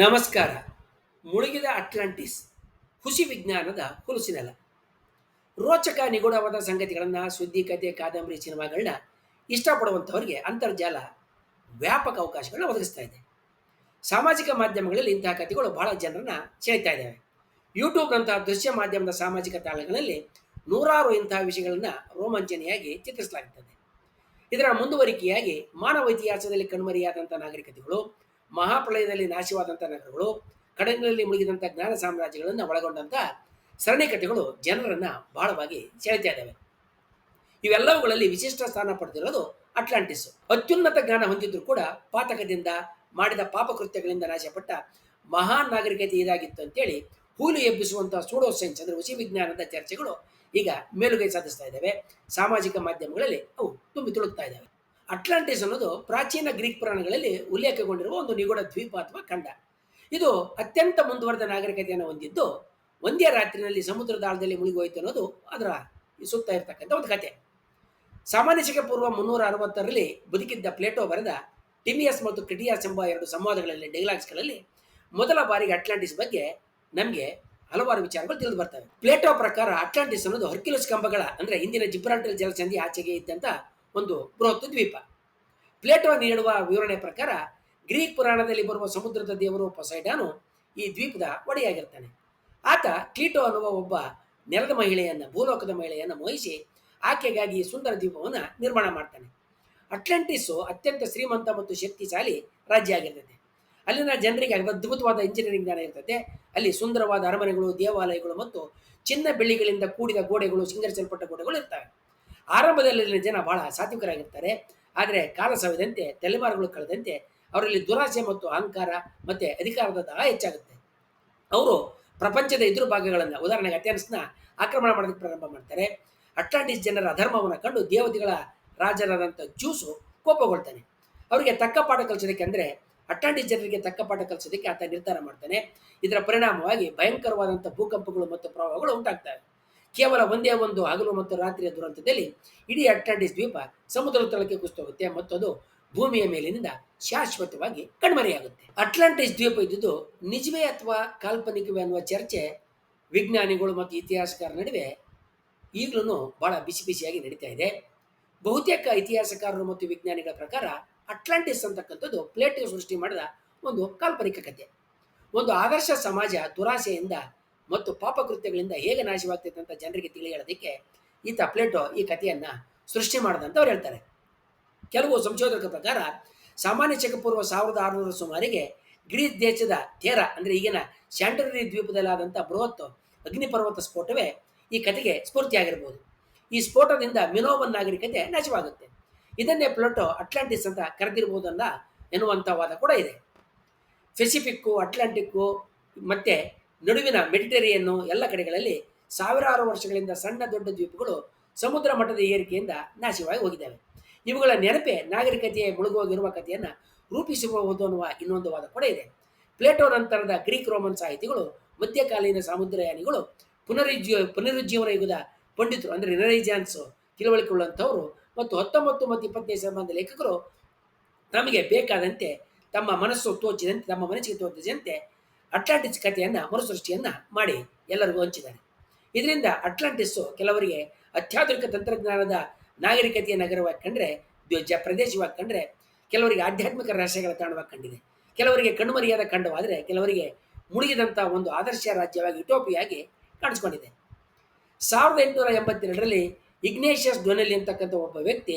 ನಮಸ್ಕಾರ. ಮುಳುಗಿದ ಅಟ್ಲಾಂಟಿಸ್, ಹುಸಿ ವಿಜ್ಞಾನದ ಹುಲುಸಿನೆಲ. ರೋಚಕ ನಿಗೂಢವಾದ ಸಂಗತಿಗಳನ್ನು ಸುದ್ದಿ ಕಥೆ ಕಾದಂಬರಿ ಸಿನಿಮಾಗಳನ್ನ ಇಷ್ಟಪಡುವಂಥವ್ರಿಗೆ ಅಂತರ್ಜಾಲ ವ್ಯಾಪಕ ಅವಕಾಶಗಳನ್ನ ಒದಗಿಸ್ತಾ ಇದೆ. ಸಾಮಾಜಿಕ ಮಾಧ್ಯಮಗಳಲ್ಲಿ ಇಂತಹ ಕಥೆಗಳು ಬಹಳ ಜನರನ್ನ ಸೆಳೀತಾ ಇದ್ದಾವೆ ಯೂಟ್ಯೂಬ್ನಂತಹ ದೃಶ್ಯ ಮಾಧ್ಯಮದ ಸಾಮಾಜಿಕ ತಾಣಗಳಲ್ಲಿ ನೂರಾರು ಇಂತಹ ವಿಷಯಗಳನ್ನು ರೋಮಾಂಚನೆಯಾಗಿ ಚಿತ್ರಿಸಲಾಗುತ್ತದೆ ಇದರ ಮುಂದುವರಿಕೆಯಾಗಿ ಮಾನವ ಇತಿಹಾಸದಲ್ಲಿ ಕಣ್ಮರೆಯಾದಂಥ ನಾಗರಿಕತೆಗಳು ಮಹಾಪ್ರಳಯದಲ್ಲಿ ನಾಶವಾದಂಥ ನಗರಗಳು, ಕಡಲಿನಲ್ಲಿ ಮುಳುಗಿದಂಥ ಜ್ಞಾನ ಸಾಮ್ರಾಜ್ಯಗಳನ್ನು ಒಳಗೊಂಡಂಥ ಸರಣಿ ಕಥೆಗಳು ಜನರನ್ನು ಬಹಳವಾಗಿ ಸೆಳೆತಾ ಇದ್ದಾವೆ ಇವೆಲ್ಲವುಗಳಲ್ಲಿ ವಿಶಿಷ್ಟ ಸ್ಥಾನ ಪಡೆದಿರೋದು ಅಟ್ಲಾಂಟಿಸ್. ಅತ್ಯುನ್ನತ ಜ್ಞಾನ ಹೊಂದಿದ್ರು ಕೂಡ ಪಾತಕದಿಂದ ಮಾಡಿದ ಪಾಪಕೃತ್ಯಗಳಿಂದ ನಾಶಪಟ್ಟ ಮಹಾನ್ ನಾಗರಿಕತೆ ಇದಾಗಿತ್ತು ಅಂತೇಳಿ ಹೂಲು ಎಬ್ಬಿಸುವಂಥ ಸೂಡೋ ಸೈನ್ಸ್ ಅಂದರೆ ಹುಸಿ ವಿಜ್ಞಾನದ ಚರ್ಚೆಗಳು ಈಗ ಮೇಲುಗೈ ಸಾಧಿಸ್ತಾ ಇದ್ದಾವೆ ಸಾಮಾಜಿಕ ಮಾಧ್ಯಮಗಳಲ್ಲಿ ಅವು ತುಂಬಿ ತುಳುಕ್ತಾ ಇದ್ದಾವೆ ಅಟ್ಲಾಂಟಿಸ್ ಅನ್ನೋದು ಪ್ರಾಚೀನ ಗ್ರೀಕ್ ಪುರಾಣಗಳಲ್ಲಿ ಉಲ್ಲೇಖಗೊಂಡಿರುವ ಒಂದು ನಿಗೂಢ ದ್ವೀಪ ಅಥವಾ ಖಂಡ. ಇದು ಅತ್ಯಂತ ಮುಂದುವರೆದ ನಾಗರಿಕತೆಯನ್ನು ಹೊಂದಿದ್ದು, ಒಂದೇ ರಾತ್ರಿನಲ್ಲಿ ಸಮುದ್ರದ ಆಳದಲ್ಲಿ ಮುಳುಗಿ ಹೋಯಿತು ಅನ್ನೋದು ಅದರ ಸುತ್ತ ಇರತಕ್ಕಂಥ ಒಂದು ಕತೆ. ಸಾಮಾನ್ಯ ಶಕ ಪೂರ್ವ ಮುನ್ನೂರ ಅರವತ್ತರಲ್ಲಿ ಬದುಕಿದ್ದ ಪ್ಲೇಟೋ ಬರೆದ ಟಿಮಿಯಸ್ ಮತ್ತು ಕ್ರಿಟಿಯಾಸ್ ಎಂಬ ಎರಡು ಸಂವಾದಗಳಲ್ಲಿ, ಡೈಲಾಗ್ಸ್ಗಳಲ್ಲಿ ಮೊದಲ ಬಾರಿಗೆ ಅಟ್ಲಾಂಟಿಸ್ ಬಗ್ಗೆ ನಮಗೆ ಹಲವಾರು ವಿಚಾರಗಳು ತಿಳಿದು ಬರ್ತವೆ. ಪ್ಲೇಟೋ ಪ್ರಕಾರ ಅಟ್ಲಾಂಟಿಸ್ ಅನ್ನೋದು ಹರ್ಕ್ಯುಲಸ್ ಕಂಬಗಳ, ಅಂದರೆ ಹಿಂದಿನ ಜಿಬ್ರಾಲ್ಟರ್ ಜಲಸಂಧಿ ಆಚೆಗೆ ಇದ್ದಂಥ ಒಂದು ಬೃಹತ್ ದ್ವೀಪ. ಪ್ಲೇಟೋ ನೀಡುವ ವಿವರಣೆ ಪ್ರಕಾರ ಗ್ರೀಕ್ ಪುರಾಣದಲ್ಲಿ ಬರುವ ಸಮುದ್ರದ ದೇವರು ಪೊಸೈಡಾನು ಈ ದ್ವೀಪದ ಒಡೆಯಾಗಿರ್ತಾನೆ ಆತ ಕ್ಲೀಟೋ ಅನ್ನುವ ಒಬ್ಬ ನೆಲದ ಮಹಿಳೆಯನ್ನು, ಭೂಲೋಕದ ಮಹಿಳೆಯನ್ನು ಮೋಹಿಸಿ ಆಕೆಗಾಗಿ ಈ ಸುಂದರ ದ್ವೀಪವನ್ನು ನಿರ್ಮಾಣ ಮಾಡ್ತಾನೆ. ಅಟ್ಲಾಂಟಿಸ್ ಅತ್ಯಂತ ಶ್ರೀಮಂತ ಮತ್ತು ಶಕ್ತಿಶಾಲಿ ರಾಜ್ಯ ಆಗಿರ್ತದೆ. ಅಲ್ಲಿನ ಜನರಿಗೆ ಅದ್ಭುತವಾದ ಇಂಜಿನಿಯರಿಂಗ್ ಜ್ಞಾನ ಇರ್ತದೆ. ಅಲ್ಲಿ ಸುಂದರವಾದ ಅರಮನೆಗಳು, ದೇವಾಲಯಗಳು ಮತ್ತು ಚಿನ್ನ ಬೆಳ್ಳಿಗಳಿಂದ ಕೂಡಿದ ಗೋಡೆಗಳು, ಸಿಂಗರಿಸಲ್ಪಟ್ಟ ಗೋಡೆಗಳು ಇರ್ತವೆ. ಆರಂಭದಲ್ಲಿ ಜನ ಬಹಳ ಸಾತ್ವಿಕರಾಗಿರ್ತಾರೆ ಆದರೆ ಕಾಲ ಸವಿದಂತೆ ತಲೆಮಾರುಗಳು ಕಳೆದಂತೆ ಅವರಲ್ಲಿ ದುರಾಸೆ ಮತ್ತು ಅಹಂಕಾರ ಮತ್ತು ಅಧಿಕಾರದ ದಾಹ ಹೆಚ್ಚಾಗುತ್ತೆ. ಅವರು ಪ್ರಪಂಚದ ಎದುರು ಭಾಗಗಳನ್ನು, ಉದಾಹರಣೆಗೆ ಅಥೆನ್ಸ್ನ ಆಕ್ರಮಣ ಮಾಡೋದಕ್ಕೆ ಪ್ರಾರಂಭ ಮಾಡ್ತಾರೆ. ಅಟ್ಲಾಂಟಿಸ್ ಜನರ ಅಧರ್ಮವನ್ನು ಕಂಡು ದೇವತೆಗಳ ರಾಜರಾದಂಥ ಜ್ಯೂಸು ಕೋಪಗೊಳ್ತಾನೆ. ಅವರಿಗೆ ತಕ್ಕ ಪಾಠ ಕಲಿಸೋದಕ್ಕೆ ಅಂದರೆ ಅಟ್ಲಾಂಟಿಸ್ ಜನರಿಗೆ ತಕ್ಕ ಪಾಠ ಕಲಿಸೋದಕ್ಕೆ ಆತ ನಿರ್ಧಾರ ಮಾಡ್ತಾನೆ. ಇದರ ಪರಿಣಾಮವಾಗಿ ಭಯಂಕರವಾದಂಥ ಭೂಕಂಪಗಳು ಮತ್ತು ಪ್ರವಾಹಗಳು ಉಂಟಾಗ್ತವೆ. ಕೇವಲ ಒಂದೇ ಒಂದು ಹಗಲು ಮತ್ತು ರಾತ್ರಿಯ ದುರಂತದಲ್ಲಿ ಇಡೀ ಅಟ್ಲಾಂಟಿಸ್ ದ್ವೀಪ ಸಮುದ್ರ ತಳಕ್ಕೆ ಕುಸಿತೋಗುತ್ತೆ ಮತ್ತು ಅದು ಭೂಮಿಯ ಮೇಲಿನಿಂದ ಶಾಶ್ವತವಾಗಿ ಕಣ್ಮರೆಯಾಗುತ್ತೆ. ಅಟ್ಲಾಂಟಿಸ್ ದ್ವೀಪ ಇದ್ದುದು ನಿಜವೇ ಅಥವಾ ಕಾಲ್ಪನಿಕವೇ ಅನ್ನುವ ಚರ್ಚೆ ವಿಜ್ಞಾನಿಗಳು ಮತ್ತು ಇತಿಹಾಸಕಾರರ ನಡುವೆ ಈಗಲೂ ಬಹಳ ಬಿಸಿ ಬಿಸಿಯಾಗಿ ನಡೀತಾ ಇದೆ. ಬಹುತೇಕ ಇತಿಹಾಸಕಾರರು ಮತ್ತು ವಿಜ್ಞಾನಿಗಳ ಪ್ರಕಾರ ಅಟ್ಲಾಂಟಿಸ್ ಅಂತಕ್ಕಂಥದ್ದು ಪ್ಲೇಟಿಗೆ ಸೃಷ್ಟಿ ಮಾಡಿದ ಒಂದು ಕಾಲ್ಪನಿಕ ಕಥೆ ಒಂದು ಆದರ್ಶ ಸಮಾಜ ದುರಾಸೆಯಿಂದ ಮತ್ತು ಪಾಪಕೃತ್ಯಗಳಿಂದ ಹೇಗೆ ನಾಶವಾಗ್ತೈತೆ ಅಂತ ಜನರಿಗೆ ತಿಳಿ ಹೇಳೋದಕ್ಕೆ ಈತ ಪ್ಲೇಟೋ ಈ ಕಥೆಯನ್ನ ಸೃಷ್ಟಿ ಮಾಡಿದಂತ ಅವ್ರು ಹೇಳ್ತಾರೆ. ಕೆಲವು ಸಂಶೋಧಕರ ಪ್ರಕಾರ ಸಾಮಾನ್ಯ ಶಕ ಪೂರ್ವ ಸಾವಿರದ ಆರುನೂರ ಸುಮಾರಿಗೆ ಗ್ರೀಸ್ ದೇಶದ ತೇರ ಅಂದರೆ ಈಗಿನ ಸ್ಯಾಂಟರಿ ದ್ವೀಪದಲ್ಲಾದಂಥ ಬೃಹತ್ ಅಗ್ನಿಪರ್ವತ ಸ್ಫೋಟವೇ ಈ ಕಥೆಗೆ ಸ್ಫೂರ್ತಿಯಾಗಿರ್ಬೋದು. ಈ ಸ್ಫೋಟದಿಂದ ಮಿನೋವನ್ ನಾಗರಿಕತೆ ನಾಶವಾಗುತ್ತೆ. ಇದನ್ನೇ ಪ್ಲೋಟೋ ಅಟ್ಲಾಂಟಿಸ್ ಅಂತ ಕರೆದಿರ್ಬೋದಲ್ಲ ಎನ್ನುವಂಥ ವಾದ ಕೂಡ ಇದೆ. ಪೆಸಿಫಿಕ್ಕು, ಅಟ್ಲಾಂಟಿಕ್ಕು, ಮತ್ತು ನಡುವಿನ ಮೆಡಿಟೇರಿಯನ್ನು ಎಲ್ಲ ಕಡೆಗಳಲ್ಲಿ ಸಾವಿರಾರು ವರ್ಷಗಳಿಂದ ಸಣ್ಣ ದೊಡ್ಡ ದ್ವೀಪಗಳು ಸಮುದ್ರ ಮಟ್ಟದ ಏರಿಕೆಯಿಂದ ನಾಶವಾಗಿ ಹೋಗಿದ್ದಾವೆ. ಇವುಗಳ ನೆನಪೆ ನಾಗರಿಕತೆಯ ಮುಳುಗೋಗಿರುವ ಕಥೆಯನ್ನು ರೂಪಿಸಬಹುದು ಅನ್ನುವ ಇನ್ನೊಂದು ವಾದ ಕೂಡ ಇದೆ. ಪ್ಲೇಟೋ ನಂತರದ ಗ್ರೀಕ್ ರೋಮನ್ ಸಾಹಿತಿಗಳು ಮಧ್ಯಕಾಲೀನ ಸಮುದ್ರಯಾನಿಗಳು ಪುನರುಜ್ಜೀವ ಪುನರುಜ್ಜೀವನ ಯುಗದ ಪಂಡಿತರು ಅಂದರೆ ರಿನೈಜಾನ್ಸ್ ತಿಳುವಳಿಕೆ ಉಳ್ಳಂಥವರು ಮತ್ತು ಹತ್ತೊಂಬತ್ತು ಮತ್ತು ಇಪ್ಪತ್ತನೇ ಶತಮಾನದ ಲೇಖಕರು ತಮಗೆ ಬೇಕಾದಂತೆ ತಮ್ಮ ಮನಸ್ಸು ತೋಚಿದಂತೆ, ತಮ್ಮ ಮನಸ್ಸಿಗೆ ತೋಚಿದಂತೆ ಅಟ್ಲಾಂಟಿಸ್ ಕಥೆಯನ್ನು ಮರುಸೃಷ್ಟಿಯನ್ನು ಮಾಡಿ ಎಲ್ಲರಿಗೂ ಹಂಚಿದ್ದಾರೆ. ಇದರಿಂದ ಅಟ್ಲಾಂಟಿಸ್ಸು ಕೆಲವರಿಗೆ ಅತ್ಯಾಧುನಿಕ ತಂತ್ರಜ್ಞಾನದ ನಾಗರಿಕತೆಯ ನಗರವಾಗಿ ಕಂಡ್ರೆ ದ್ವಜ ಪ್ರದೇಶವಾಗಿ ಕಂಡ್ರೆ, ಕೆಲವರಿಗೆ ಆಧ್ಯಾತ್ಮಿಕ ರಹಸ್ಯಗಳ ತಾಣವಾಗಿ ಕಂಡಿದೆ. ಕೆಲವರಿಗೆ ಕಣ್ಮರಿಯಾದ ಖಂಡವಾದರೆ, ಕೆಲವರಿಗೆ ಮುಳುಗಿದಂಥ ಒಂದು ಆದರ್ಶ ರಾಜ್ಯವಾಗಿ ಯುಟೋಪಿಯಾಗಿ ಕಾಣಿಸ್ಕೊಂಡಿದೆ. ಸಾವಿರದ ಎಂಟುನೂರ ಎಂಬತ್ತೆರಡರಲ್ಲಿ ಇಗ್ನೇಷಿಯಸ್ ಡೊನೆಲಿ ಅಂತಕ್ಕಂಥ ಒಬ್ಬ ವ್ಯಕ್ತಿ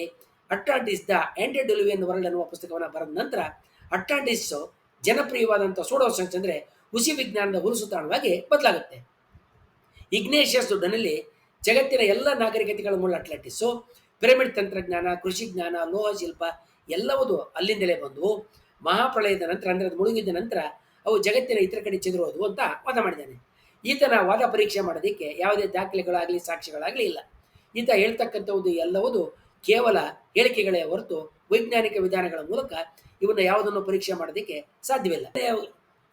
Atlantis the antediluvian world ಅನ್ನುವ ಪುಸ್ತಕವನ್ನು ಬರೆದ ನಂತರ ಅಟ್ಲಾಂಟಿಸ್ ಜನಪ್ರಿಯವಾದಂಥ ಸೋಡೋ ಸೈನ್ಸ್ ಹುಸಿ ವಿಜ್ಞಾನದ ಹುರುಸು ತಾಣವಾಗಿ ಬದಲಾಗುತ್ತೆ. ಇಗ್ನೇಷಿಯಸ್ ದುಡ್ಡನಲ್ಲಿ ಜಗತ್ತಿನ ಎಲ್ಲ ನಾಗರಿಕತೆಗಳ ಮೂಲ ಅಟ್ಲಾಂಟಿಸ್ಸು ಪಿರಮಿಡ್ ತಂತ್ರಜ್ಞಾನ, ಕೃಷಿ ಜ್ಞಾನ, ಲೋಹ ಶಿಲ್ಪ ಎಲ್ಲವುದು ಅಲ್ಲಿಂದಲೇ ಬಂದವು ಮಹಾಪ್ರಳಯದ ನಂತರ, ಅಂದರೆ ಅದು ಮುಳುಗಿದ ನಂತರ ಅವು ಜಗತ್ತಿನ ಇತರ ಕಡೆ ಚದುರೋದು ಅಂತ ವಾದ ಮಾಡಿದ್ದಾನೆ. ಈತನ ವಾದ ಪರೀಕ್ಷೆ ಮಾಡೋದಕ್ಕೆ ಯಾವುದೇ ದಾಖಲೆಗಳಾಗಲಿ, ಸಾಕ್ಷ್ಯಗಳಾಗಲಿ ಇಲ್ಲ. ಈತ ಹೇಳ್ತಕ್ಕಂಥದ್ದು ಎಲ್ಲವುದು ಕೇವಲ ಹೇಳಿಕೆಗಳೇ ಹೊರತು ವೈಜ್ಞಾನಿಕ ವಿಧಾನಗಳ ಮೂಲಕ ಇವನ್ನ ಯಾವುದನ್ನು ಪರೀಕ್ಷೆ ಮಾಡೋದಕ್ಕೆ ಸಾಧ್ಯವಿಲ್ಲ.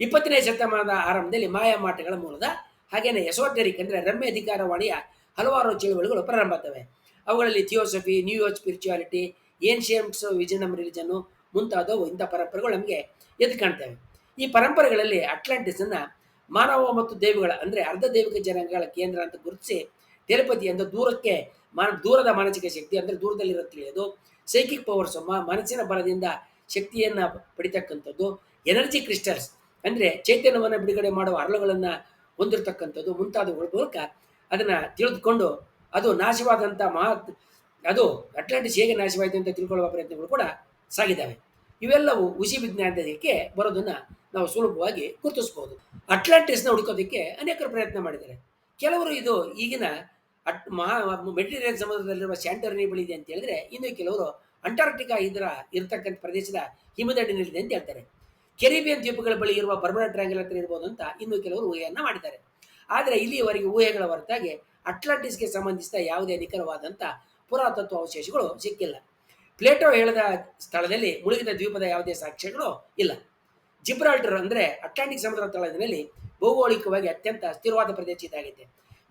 ಇಪ್ಪತ್ತನೇ ಶತಮಾನದ ಆರಂಭದಲ್ಲಿ ಮಾಯಾಮಾಟಗಳ ಮೂಲದ ಹಾಗೇನೆ ಎಸೋಟರಿಕ್ ಅಂದರೆ ರಮ್ಯ ಅಧಿಕಾರವಾಣಿಯ ಹಲವಾರು ಚಳುವಳಿಗಳು ಪ್ರಾರಂಭ ಆಗ್ತವೆ. ಅವುಗಳಲ್ಲಿ theosophy, new age spirituality ancients, ವಿಜನಮ್ religion ಮುಂತಾದವು ಇಂಥ ಪರಂಪರೆಗಳು ನಮಗೆ ಎದ್ದು ಕಾಣ್ತವೆ. ಈ ಪರಂಪರೆಗಳಲ್ಲಿ ಅಟ್ಲಾಂಟಿಸನ್ನ ಮಾನವ ಮತ್ತು ದೇವಿಗಳ ಅಂದರೆ ಅರ್ಧ ದೈವಿಕ ಜನಾಂಗಗಳ ಕೇಂದ್ರ ಅಂತ ಗುರುತಿಸಿ ಟೆಲಿಪತಿ ಅಂತ ದೂರಕ್ಕೆ ಮಾನ ದೂರದ ಮಾನಸಿಕ ಶಕ್ತಿ ಅಂದರೆ ದೂರದಲ್ಲಿರೋ ತಿಳಿಯೋದು. ಸೈಕಿಕ್ ಪವರ್ಸ್ ಮನಸ್ಸಿನ ಬಲದಿಂದ ಶಕ್ತಿಯನ್ನು ಪಡಿತಕ್ಕಂಥದ್ದು, ಎನರ್ಜಿ ಕ್ರಿಸ್ಟಲ್ಸ್. ಅಂದರೆ ಚೈತನ್ಯವನ್ನು ಬಿಡುಗಡೆ ಮಾಡುವ ಅರಳುಗಳನ್ನು ಹೊಂದಿರತಕ್ಕಂಥದ್ದು ಮುಂತಾದವುಗಳ ಮೂಲಕ ಅದನ್ನು ತಿಳಿದುಕೊಂಡು ಅದು ನಾಶವಾದಂಥ ಮಹಾ ಅದು ಅಟ್ಲಾಂಟಿಸ್ ಹೇಗೆ ನಾಶವಾಯಿತು ಅಂತ ತಿಳ್ಕೊಳ್ಳುವ ಪ್ರಯತ್ನಗಳು ಕೂಡ ಸಾಗಿದ್ದಾವೆ. ಇವೆಲ್ಲವೂ ಉಸಿ ವಿಜ್ಞಾನದಕ್ಕೆ ಬರೋದನ್ನು ನಾವು ಸುಲಭವಾಗಿ ಗುರುತಿಸ್ಬೋದು ಅಟ್ಲಾಂಟಿಸ್ನ ಹುಡುಕೋದಕ್ಕೆ ಅನೇಕರು ಪ್ರಯತ್ನ ಮಾಡಿದ್ದಾರೆ. ಕೆಲವರು ಇದು ಈಗಿನ ಅಟ್ ಮಹಾ ಮೆಡಿಟರೇನ್ ಸಮುದ್ರದಲ್ಲಿರುವ ಸ್ಯಾಂಟರ್ನಿ ಬಳಿ ಇದೆ ಅಂತ ಹೇಳಿದ್ರೆ, ಇನ್ನು ಕೆಲವರು ಅಂಟಾರ್ಟಿಕಾ ಇದರ ಇರತಕ್ಕಂಥ ಪ್ರದೇಶದ ಹಿಮದಡಿನಲ್ಲಿದೆ ಅಂತ ಹೇಳ್ತಾರೆ. ಕೆರಿಬಿಯನ್ ದ್ವೀಪಗಳ ಬಳಿ ಇರುವ ಪರ್ಮನೆಂಟ್ ಟ್ರ್ಯಾಂಗಲ್ ಹತ್ರ ಇರ್ಬೋದು ಅಂತ ಇನ್ನು ಕೆಲವರು ಊಹೆಯನ್ನು ಮಾಡಿದ್ದಾರೆ. ಆದರೆ ಇಲ್ಲಿಯವರೆಗೆ ಊಹೆಗಳ ಹೊರತಾಗಿ ಅಟ್ಲಾಂಟಿಸ್ಗೆ ಸಂಬಂಧಿಸಿದ ಯಾವುದೇ ನಿಖರವಾದಂಥ ಪುರಾತತ್ವ ಅವಶೇಷಗಳು ಸಿಕ್ಕಿಲ್ಲ. ಪ್ಲೇಟೋ ಹೇಳದ ಸ್ಥಳದಲ್ಲಿ ಮುಳುಗಿದ ದ್ವೀಪದ ಯಾವುದೇ ಸಾಕ್ಷ್ಯಗಳು ಇಲ್ಲ. ಜಿಬ್ರಾಲ್ಟರ್ ಅಂದರೆ ಅಟ್ಲಾಂಟಿಕ್ ಸಮುದ್ರ ತಳದಲ್ಲಿ ಭೌಗೋಳಿಕವಾಗಿ ಅತ್ಯಂತ ಸ್ಥಿರವಾದ ಪ್ರದೇಶ ಇದಾಗಿದೆ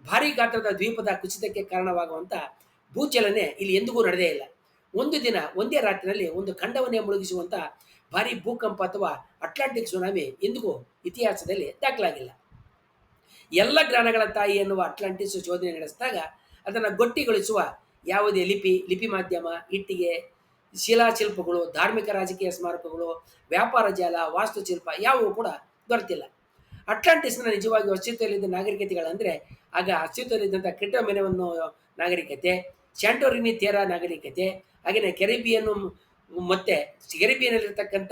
ಭಾರೀ ಗಾತ್ರದ ದ್ವೀಪದ ಕುಸಿತಕ್ಕೆ ಕಾರಣವಾಗುವಂಥ ಭೂಚಲನೆ ಇಲ್ಲಿ ಎಂದಿಗೂ ನಡೆದೇ ಇಲ್ಲ. ಒಂದು ದಿನ ಒಂದೇ ರಾತ್ರಿಯಲ್ಲಿ ಒಂದು ಖಂಡವನ್ನೇ ಮುಳುಗಿಸುವಂಥ ಭಾರಿ ಭೂಕಂಪ ಅಥವಾ ಅಟ್ಲಾಂಟಿಕ್ ಸುನಾಮಿ ಇಂದಿಗೂ ಇತಿಹಾಸದಲ್ಲಿ ದಾಖಲಾಗಿಲ್ಲ. ಎಲ್ಲ ಗ್ರಹಣಗಳ ತಾಯಿ ಎನ್ನುವ ಅಟ್ಲಾಂಟಿಕ್ಸ್ ಶೋಧನೆ ನಡೆಸಿದಾಗ ಅದನ್ನು ಗೊಟ್ಟಿಗೊಳಿಸುವ ಯಾವುದೇ ಲಿಪಿ ಲಿಪಿ ಮಾಧ್ಯಮ, ಇಟ್ಟಿಗೆ, ಶಿಲಾಶಿಲ್ಪಗಳು, ಧಾರ್ಮಿಕ ರಾಜಕೀಯ ಸ್ಮಾರಕಗಳು, ವ್ಯಾಪಾರ ಜಾಲ, ವಾಸ್ತುಶಿಲ್ಪ ಯಾವುವು ಕೂಡ ದೊರೆತಿಲ್ಲ. ಅಟ್ಲಾಂಟಿಸ್ನ ನಿಜವಾಗಿ ಅಸ್ತಿತ್ವದಲ್ಲಿದ್ದ ನಾಗರಿಕತೆಗಳಂದರೆ ಆಗ ಅಸ್ತಿತ್ವದಲ್ಲಿದ್ದಂಥ ಕ್ರಿಟೋಮೆನವನ್ನು ನಾಗರಿಕತೆ, ಸ್ಯಾಂಟೋರಿನಿ ತೇರಾ ನಾಗರಿಕತೆ, ಹಾಗೆಯೇ ಕೆರಿಬಿಯನ್ನು ಮತ್ತು ಸಿಗರಿಬಿಯಲ್ಲಿರ್ತಕ್ಕಂಥ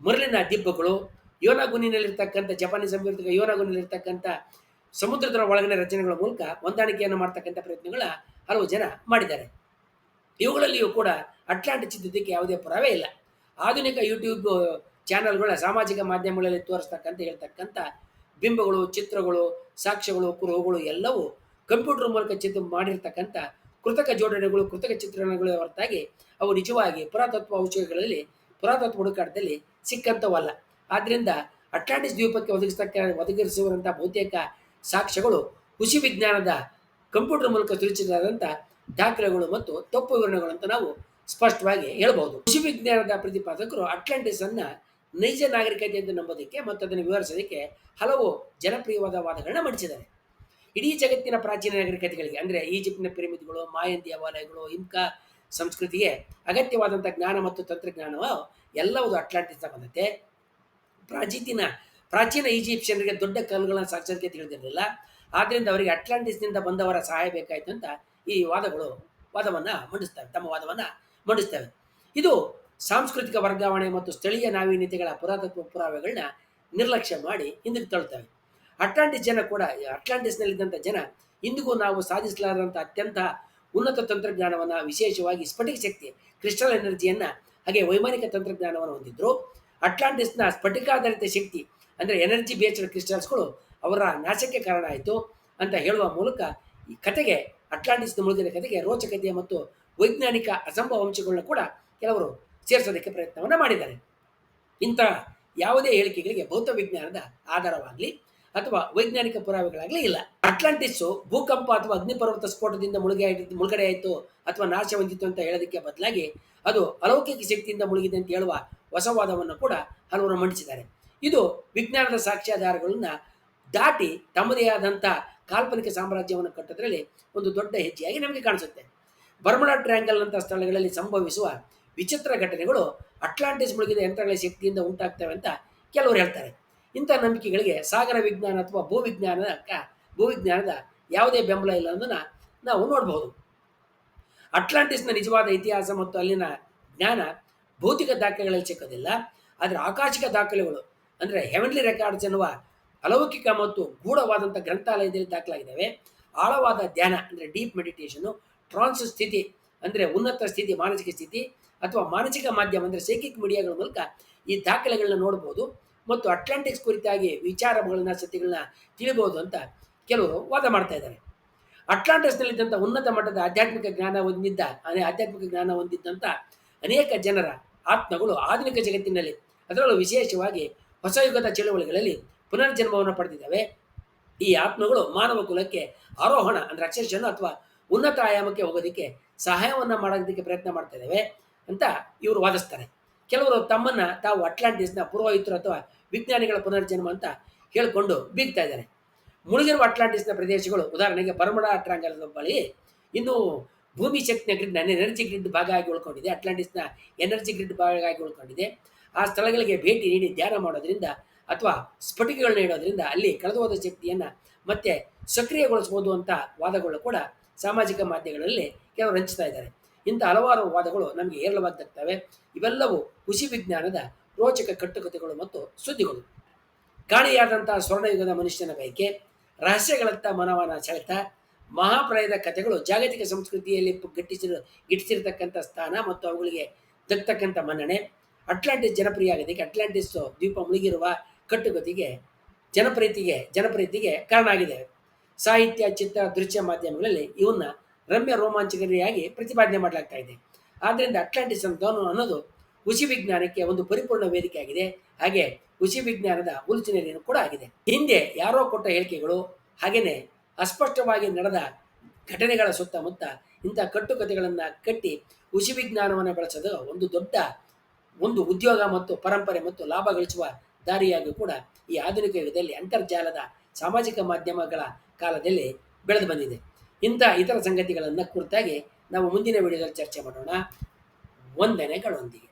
ಮರಳಿನ ದಿಬ್ಬಗಳು ಯೋನಾಗುನಿನಲ್ಲಿರ್ತಕ್ಕಂಥ ಜಪಾನೀಸ್ ಸಂಯುಕ್ತ ಯೋನಾಗುನಿನಲ್ಲಿರ್ತಕ್ಕಂಥ ಸಮುದ್ರದ ಒಳಗಿನ ರಚನೆಗಳ ಮೂಲಕ ಹೊಂದಾಣಿಕೆಯನ್ನು ಮಾಡ್ತಕ್ಕಂಥ ಪ್ರಯತ್ನಗಳ ಹಲವು ಜನ ಮಾಡಿದ್ದಾರೆ. ಇವುಗಳಲ್ಲಿಯೂ ಕೂಡ ಅಟ್ಲಾಂಟಿಕ್ ಇದ್ದಿದ್ದಕ್ಕೆ ಯಾವುದೇ ಪುರಾವೆ ಇಲ್ಲ. ಆಧುನಿಕ ಯೂಟ್ಯೂಬ್ ಚಾನೆಲ್ಗಳ ಸಾಮಾಜಿಕ ಮಾಧ್ಯಮಗಳಲ್ಲಿ ತೋರಿಸ್ತಕ್ಕಂಥ ಹೇಳ್ತಕ್ಕಂಥ ಬಿಂಬಗಳು, ಚಿತ್ರಗಳು, ಸಾಕ್ಷ್ಯಗಳು, ಕುರುಹುಗಳು ಎಲ್ಲವೂ ಕಂಪ್ಯೂಟರ್ ಮೂಲಕ ಚಿತ್ರ ಮಾಡಿರ್ತಕ್ಕಂಥ ಕೃತಕ ಜೋಡಣೆಗಳು, ಕೃತಕ ಚಿತ್ರಣಗಳು ಹೊರತಾಗಿ ಅವು ನಿಜವಾಗಿ ಪುರಾತತ್ವ ಔಷಧಗಳಲ್ಲಿ, ಪುರಾತತ್ವ ಹುಡುಕಾಟದಲ್ಲಿ ಸಿಕ್ಕಂಥವಲ್ಲ. ಆದ್ದರಿಂದ ಅಟ್ಲಾಂಟಿಸ್ ದ್ವೀಪಕ್ಕೆ ಒದಗಿಸ್ತಕ್ಕ ಒದಗಿಸುವಂಥ ಬಹುತೇಕ ಸಾಕ್ಷ್ಯಗಳು ಕೃಷಿ ವಿಜ್ಞಾನದ ಕಂಪ್ಯೂಟರ್ ಮೂಲಕ ಸೃಷ್ಟಿಸಿದಂಥ ದಾಖಲೆಗಳು ಮತ್ತು ತಪ್ಪು ವಿವರಣೆಗಳು ಅಂತ ನಾವು ಸ್ಪಷ್ಟವಾಗಿ ಹೇಳ್ಬೋದು. ಕೃಷಿ ವಿಜ್ಞಾನದ ಪ್ರತಿಪಾದಕರು ಅಟ್ಲಾಂಟಿಸ್ ಅನ್ನ ನೈಜ ನಾಗರಿಕತೆ ಎಂದು ನಂಬೋದಕ್ಕೆ ಮತ್ತು ಅದನ್ನು ವಿವರಿಸೋದಕ್ಕೆ ಹಲವು ಜನಪ್ರಿಯವಾದ ವಾದಗಳನ್ನ ಮಂಡಿಸಿದ್ದಾರೆ. ಇಡೀ ಜಗತ್ತಿನ ಪ್ರಾಚೀನ ನಾಗರಿಕತೆಗಳಿಗೆ, ಅಂದರೆ ಈಜಿಪ್ಟಿನ ಪಿರಮಿಡ್ಗಳು ಮಾಯನ್ ದೇವಾಲಯಗಳು ಇಂಕಾ ಸಂಸ್ಕೃತಿಗೆ ಅಗತ್ಯವಾದಂಥ ಜ್ಞಾನ ಮತ್ತು ತಂತ್ರಜ್ಞಾನವು ಎಲ್ಲವೂ ಅಟ್ಲಾಂಟಿಸ್ ಬಂದತೆ ಪ್ರಾಚೀನ ಪ್ರಾಚೀನ ಈಜಿಪ್ಷಿಯನ್ರಿಗೆ ದೊಡ್ಡ ಕಲ್ಲುಗಳನ್ನ ಸಾಕ್ಷರತೆ ತಿಳಿದಿರಲಿಲ್ಲ. ಆದ್ದರಿಂದ ಅವರಿಗೆ ಅಟ್ಲಾಂಟಿಸ್ನಿಂದ ಬಂದವರ ಸಹಾಯ ಬೇಕಾಯಿತು ಅಂತ ಈ ವಾದಗಳು, ವಾದವನ್ನು ಮಂಡಿಸ್ತವೆ, ತಮ್ಮ ವಾದವನ್ನು ಮಂಡಿಸ್ತವೆ. ಇದು ಸಾಂಸ್ಕೃತಿಕ ವರ್ಗಾವಣೆ ಮತ್ತು ಸ್ಥಳೀಯ ನಾವೀನ್ಯತೆಗಳ ಪುರಾತತ್ವ ಪುರಾವೆಗಳನ್ನ ನಿರ್ಲಕ್ಷ್ಯ ಮಾಡಿ ಹಿಂದಕ್ಕೆ ತಳ್ತವೆ. ಅಟ್ಲಾಂಟಿಸ್ ಜನ ಕೂಡ, ಅಟ್ಲಾಂಟಿಸ್ನಲ್ಲಿದ್ದಂಥ ಜನ ಇಂದಿಗೂ ನಾವು ಸಾಧಿಸಲಾರದಂಥ ಅತ್ಯಂತ ಉನ್ನತ ತಂತ್ರಜ್ಞಾನವನ್ನು ವಿಶೇಷವಾಗಿ ಸ್ಫಟಿಕ ಶಕ್ತಿ, ಕ್ರಿಸ್ಟಲ್ ಎನರ್ಜಿಯನ್ನು ಹಾಗೆ ವೈಮಾನಿಕ ತಂತ್ರಜ್ಞಾನವನ್ನು ಹೊಂದಿದ್ರು. ಅಟ್ಲಾಂಟಿಸ್ನ ಸ್ಫಟಿಕಾಧಾರಿತ ಶಕ್ತಿ ಅಂದರೆ ಎನರ್ಜಿ ಬೇಸ್ಡ್ ಕ್ರಿಸ್ಟಲ್ಸ್ಗಳು ಅವರ ನಾಶಕ್ಕೆ ಕಾರಣ ಆಯಿತು ಅಂತ ಹೇಳುವ ಮೂಲಕ ಈ ಕತೆಗೆ, ಅಟ್ಲಾಂಟಿಸ್ನ ಮುಳುಗಿದ ಕತೆಗೆ ರೋಚಕತೆ ಮತ್ತು ವೈಜ್ಞಾನಿಕ ಅಸಂಭವ ಅಂಶಗಳನ್ನ ಕೂಡ ಕೆಲವರು ಸೇರಿಸೋದಕ್ಕೆ ಪ್ರಯತ್ನವನ್ನು ಮಾಡಿದ್ದಾರೆ. ಇಂಥ ಯಾವುದೇ ಹೇಳಿಕೆಗಳಿಗೆ ಭೌತ ವಿಜ್ಞಾನದ ಆಧಾರವಾಗಲಿ ಅಥವಾ ವೈಜ್ಞಾನಿಕ ಪುರಾವೆಗಳಾಗಲಿ ಇಲ್ಲ. ಅಟ್ಲಾಂಟಿಸ್ಸು ಭೂಕಂಪ ಅಥವಾ ಅಗ್ನಿಪರ್ವತ ಸ್ಫೋಟದಿಂದ ಮುಳುಗೆ ಆಯಿತು, ಮುಳುಗಡೆ ಆಯಿತು ಅಥವಾ ನಾಶ ಹೊಂದಿತ್ತು ಅಂತ ಹೇಳೋದಕ್ಕೆ ಬದಲಾಗಿ ಅದು ಅಲೌಕಿಕ ಶಕ್ತಿಯಿಂದ ಮುಳುಗಿದೆ ಅಂತ ಹೇಳುವ ಹೊಸವಾದವನ್ನು ಕೂಡ ಹಲವರು ಮಂಡಿಸಿದ್ದಾರೆ. ಇದು ವಿಜ್ಞಾನದ ಸಾಕ್ಷ್ಯಾಧಾರಗಳನ್ನ ದಾಟಿ ತಮ್ಮದೇ ಆದಂಥ ಕಾಲ್ಪನಿಕ ಸಾಮ್ರಾಜ್ಯವನ್ನು ಕಟ್ಟೋದ್ರಲ್ಲಿ ಒಂದು ದೊಡ್ಡ ಹೆಜ್ಜೆಯಾಗಿ ನಮಗೆ ಕಾಣಿಸುತ್ತೆ. ಬರ್ಮುಡಾ ಟ್ರ್ಯಾಂಗಲ್ ಅಂತ ಸ್ಥಳಗಳಲ್ಲಿ ಸಂಭವಿಸುವ ವಿಚಿತ್ರ ಘಟನೆಗಳು ಅಟ್ಲಾಂಟಿಸ್ ಮುಳುಗಿದ ಯಂತ್ರಗಳ ಶಕ್ತಿಯಿಂದ ಉಂಟಾಗ್ತವೆ ಅಂತ ಕೆಲವರು ಹೇಳ್ತಾರೆ. ಇಂಥ ನಂಬಿಕೆಗಳಿಗೆ ಸಾಗರ ವಿಜ್ಞಾನ ಅಥವಾ ಭೂವಿಜ್ಞಾನದ ಭೂವಿಜ್ಞಾನದ ಯಾವುದೇ ಬೆಂಬಲ ಇಲ್ಲ ಅನ್ನೋದನ್ನು ನಾವು ನೋಡಬಹುದು. ಅಟ್ಲಾಂಟಿಸ್ನ ನಿಜವಾದ ಇತಿಹಾಸ ಮತ್ತು ಅಲ್ಲಿನ ಜ್ಞಾನ ಭೌತಿಕ ದಾಖಲೆಗಳಲ್ಲಿ ಸಿಕ್ಕೋದಿಲ್ಲ. ಆದರೆ ಆಕಾಶಿಕ ದಾಖಲೆಗಳು, ಅಂದರೆ ಹೆವೆನ್ಲಿ ರೆಕಾರ್ಡ್ಸ್ ಎನ್ನುವ ಅಲೌಕಿಕ ಮತ್ತು ಗೂಢವಾದಂಥ ಗ್ರಂಥಾಲಯದಲ್ಲಿ ದಾಖಲಾಗಿದ್ದಾವೆ. ಆಳವಾದ ಧ್ಯಾನ, ಅಂದರೆ ಡೀಪ್ ಮೆಡಿಟೇಷನು ಟ್ರಾನ್ಸ್ ಸ್ಥಿತಿ, ಅಂದರೆ ಉನ್ನತ ಸ್ಥಿತಿ, ಮಾನಸಿಕ ಸ್ಥಿತಿ, ಅಥವಾ ಮಾನಸಿಕ ಮಾಧ್ಯಮ, ಅಂದರೆ ಸೈಕಿಕ್ ಮೀಡಿಯಾಗಳ ಮೂಲಕ ಈ ದಾಖಲೆಗಳನ್ನ ನೋಡ್ಬೋದು. ಮತ್ತು ಅಟ್ಲಾಂಟಿಕ್ಸ್ ಕುರಿತಾಗಿ ವಿಚಾರಗಳನ್ನ ಸತ್ಯಗಳನ್ನ ತಿಳಿಬಹುದು ಅಂತ ಕೆಲವರು ವಾದ ಮಾಡ್ತಾ ಇದ್ದಾರೆ. ಅಟ್ಲಾಂಟಿಸ್ನಲ್ಲಿದ್ದಂಥ ಉನ್ನತ ಮಟ್ಟದ ಆಧ್ಯಾತ್ಮಿಕ ಜ್ಞಾನ ಹೊಂದಿದ್ದ, ಅದೇ ಆಧ್ಯಾತ್ಮಿಕ ಜ್ಞಾನ ಹೊಂದಿದ್ದಂಥ ಅನೇಕ ಜನರ ಆತ್ಮಗಳು ಆಧುನಿಕ ಜಗತ್ತಿನಲ್ಲಿ ಅದರಲ್ಲೂ ವಿಶೇಷವಾಗಿ ಹೊಸ ಯುಗದ ಚಳುವಳಿಗಳಲ್ಲಿ ಪುನರ್ಜನ್ಮವನ್ನು ಪಡೆದಿದ್ದಾವೆ. ಈ ಆತ್ಮಗಳು ಮಾನವ ಕುಲಕ್ಕೆ ಆರೋಹಣ ಅಂದರೆ ಅಕ್ಷರಶನ ಅಥವಾ ಉನ್ನತ ಆಯಾಮಕ್ಕೆ ಹೋಗೋದಕ್ಕೆ ಸಹಾಯವನ್ನು ಮಾಡೋದಕ್ಕೆ ಪ್ರಯತ್ನ ಮಾಡ್ತಾ ಇದ್ದಾವೆ ಅಂತ ಇವರು ವಾದಿಸ್ತಾರೆ. ಕೆಲವರು ತಮ್ಮನ್ನು ತಾವು ಅಟ್ಲಾಂಟಿಸ್ನ ಪುರೋಹಿತರು ಅಥವಾ ವಿಜ್ಞಾನಿಗಳ ಪುನರ್ಜನ್ಮ ಅಂತ ಹೇಳಿಕೊಂಡು ಬೀಗ್ತಾ ಇದ್ದಾರೆ. ಮುಳುಗಿರುವ ಅಟ್ಲಾಂಟಿಸ್ನ ಪ್ರದೇಶಗಳು, ಉದಾಹರಣೆಗೆ ಬರ್ಮಡ ಟ್ರಾಂಗಲ್ನ ಬಳಿ ಇನ್ನೂ ಭೂಮಿ ಶಕ್ತಿಯ ಗ್ರಿಡ್ ಎನರ್ಜಿ ಗ್ರಿಡ್ ಭಾಗ ಆಗಿ ಉಳ್ಕೊಂಡಿದೆ. ಅಟ್ಲಾಂಟಿಸ್ನ ಎನರ್ಜಿ ಗ್ರಿಡ್ ಭಾಗ ಆಗಿ ಉಳ್ಕೊಂಡಿದೆ. ಆ ಸ್ಥಳಗಳಿಗೆ ಭೇಟಿ ನೀಡಿ ಧ್ಯಾನ ಮಾಡೋದ್ರಿಂದ ಅಥವಾ ಸ್ಫಟಿಕಗಳನ್ನ ಇಡೋದ್ರಿಂದ ಅಲ್ಲಿ ಕಳೆದುಹೋದ ಶಕ್ತಿಯನ್ನು ಮತ್ತೆ ಸಕ್ರಿಯಗೊಳಿಸಬಹುದು ಅಂತ ವಾದಗಳು ಕೂಡ ಸಾಮಾಜಿಕ ಮಾಧ್ಯಮಗಳಲ್ಲಿ ಕೆಲವರು ಹಂಚ್ತಾ ಇದ್ದಾರೆ. ಇಂಥ ಹಲವಾರು ವಾದಗಳು ನಮಗೆ ಹೇರಳವಾಗಿ ಇವೆಲ್ಲವೂ ಕೃಷಿ ವಿಜ್ಞಾನದ ರೋಚಕ ಕಟ್ಟುಕತೆಗಳು ಮತ್ತು ಸುದ್ದಿಗಳು. ಕಾಣಿಯಾದಂತಹ ಸ್ವರ್ಣಯುಗದ ಮನುಷ್ಯನ ಬಯಕೆ, ರಹಸ್ಯಗಳತ್ತ ಮನವನ ಸೆಳೆತ ಮಹಾಪ್ರಯದ ಕಥೆಗಳು ಜಾಗತಿಕ ಸಂಸ್ಕೃತಿಯಲ್ಲಿ ಗಟ್ಟಿಸಿರ ಗಿಟ್ಟಿಸಿರ್ತಕ್ಕಂಥ ಸ್ಥಾನ ಮತ್ತು ಅವುಗಳಿಗೆ ದಕ್ಕತಕ್ಕಂಥ ಮನ್ನಣೆ, ಅಟ್ಲಾಂಟಿಸ್ ಜನಪ್ರಿಯ ಆಗಿದೆ ಅಟ್ಲಾಂಟಿಸ್ ದ್ವೀಪ ಮುಳುಗಿರುವ ಕಟ್ಟುಕತೆಗೆ ಜನಪ್ರೀತಿಗೆ ಜನಪ್ರೀತಿಗೆ ಕಾರಣ ಆಗಿದೆ. ಸಾಹಿತ್ಯ, ಚಿತ್ರ, ದೃಶ್ಯ ಮಾಧ್ಯಮಗಳಲ್ಲಿ ಇವನ್ನ ರಮ್ಯ ರೋಮಾಂಚಕರಿಯಾಗಿ ಪ್ರತಿಪಾದನೆ ಮಾಡಲಾಗ್ತಾ ಇದೆ. ಆದ್ದರಿಂದ ಅಟ್ಲಾಂಟಿಸ್ ಅನ್ನೋದು ಕೃಷಿ ವಿಜ್ಞಾನಕ್ಕೆ ಒಂದು ಪರಿಪೂರ್ಣ ವೇದಿಕೆ ಆಗಿದೆ. ಹಾಗೆ ಕೃಷಿ ವಿಜ್ಞಾನದ ಉಲ್ಚನೆಯನ್ನು ಕೂಡ ಆಗಿದೆ. ಹಿಂದೆ ಯಾರೋ ಕೊಟ್ಟ ಹೇಳಿಕೆಗಳು ಹಾಗೆಯೇ ಅಸ್ಪಷ್ಟವಾಗಿ ನಡೆದ ಘಟನೆಗಳ ಸುತ್ತಮುತ್ತ ಇಂಥ ಕಟ್ಟುಕತೆಗಳನ್ನು ಕಟ್ಟಿ ಕೃಷಿ ವಿಜ್ಞಾನವನ್ನು ಬಳಸೋದು ಒಂದು ದೊಡ್ಡ ಒಂದು ಉದ್ಯೋಗ ಮತ್ತು ಪರಂಪರೆ ಮತ್ತು ಲಾಭ ಗಳಿಸುವ ದಾರಿಯಾಗಿ ಕೂಡ ಈ ಆಧುನಿಕ ಯುಗದಲ್ಲಿ ಅಂತರ್ಜಾಲದ ಸಾಮಾಜಿಕ ಮಾಧ್ಯಮಗಳ ಕಾಲದಲ್ಲಿ ಬೆಳೆದು ಬಂದಿದೆ. ಇಂಥ ಇತರ ಸಂಗತಿಗಳನ್ನು ಕುರಿತಾಗಿ ನಾವು ಮುಂದಿನ ವಿಡಿಯೋದಲ್ಲಿ ಚರ್ಚೆ ಮಾಡೋಣ. ವಂದನೆಗಳೊಂದಿಗೆ.